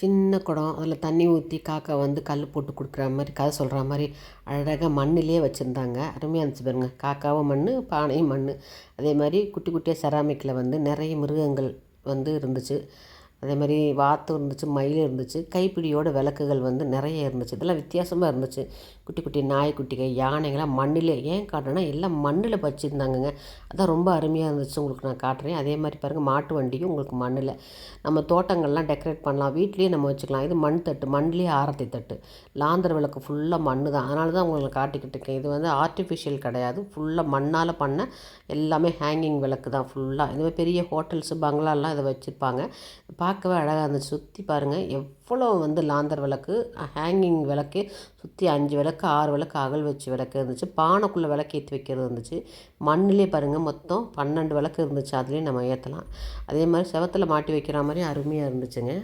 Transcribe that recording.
சின்ன குடம் அதில் தண்ணி ஊற்றி காக்கா வந்து கல் போட்டு கொடுக்குற மாதிரி கதை சொல்கிற மாதிரி அழகாக மண்ணிலே வச்சுருந்தாங்க. அருமையாக இருந்துச்சு பாருங்க. காக்காவும் மண் பானையும் மண் அதே மாதிரி குட்டி குட்டியாக செராமிக்கில் வந்து நிறைய மிருகங்கள் வந்து இருந்துச்சு. அதே மாதிரி வாத்து இருந்துச்சு மயில் இருந்துச்சு கைப்பிடியோட விளக்குகள் வந்து நிறைய இருந்துச்சு. இதெல்லாம் வித்தியாசமாக இருந்துச்சு. குட்டி குட்டி நாய்க்குட்டிகள் யானைகள்லாம் மண்ணில் ஏன் காட்டுறேன்னா எல்லாம் மண்ணில் வச்சுருந்தாங்கங்க அதான் ரொம்ப அருமையாக இருந்துச்சு உங்களுக்கு நான் காட்டுறேன். அதே மாதிரி பாருங்கள் மாட்டு வண்டியும் உங்களுக்கு மண்ணில். நம்ம தோட்டங்கள்லாம் டெக்கரேட் பண்ணலாம். வீட்லேயே நம்ம வச்சுக்கலாம். இது மண் தட்டு மண்ணிலே ஆரத்தி தட்டு. லாந்தர் விளக்கு ஃபுல்லாக மண் தான். அதனால தான் உங்களுக்கு காட்டிக்கிட்டு இருக்கேன். இது வந்து ஆர்டிஃபிஷியல் கிடையாது. ஃபுல்லாக மண்ணால் பண்ண எல்லாமே ஹேங்கிங் விளக்கு தான் ஃபுல்லாக இந்த மாதிரி பெரிய ஹோட்டல்ஸு பங்களாலாம் இதை வச்சுருப்பாங்க. பார்க்கவே அழகாக இருந்துச்சு. சுற்றி பாருங்கள் எவ்வளோ வந்து லாந்தர் விளக்கு ஹேங்கிங் விளக்கு சுற்றி அஞ்சு விளக்கு ஆறு விளக்கு அகல் வச்சு விளக்கு இருந்துச்சு. பானைக்குள்ளே விளக்கு ஏற்றி வைக்கிறது இருந்துச்சு. மண்ணிலே பாருங்கள் மொத்தம் பன்னெண்டு விளக்கு இருந்துச்சு. அதுலேயும் நம்ம ஏற்றலாம் அதே மாதிரி செவத்தில் மாட்டி வைக்கிற மாதிரி அருமையாக இருந்துச்சுங்க.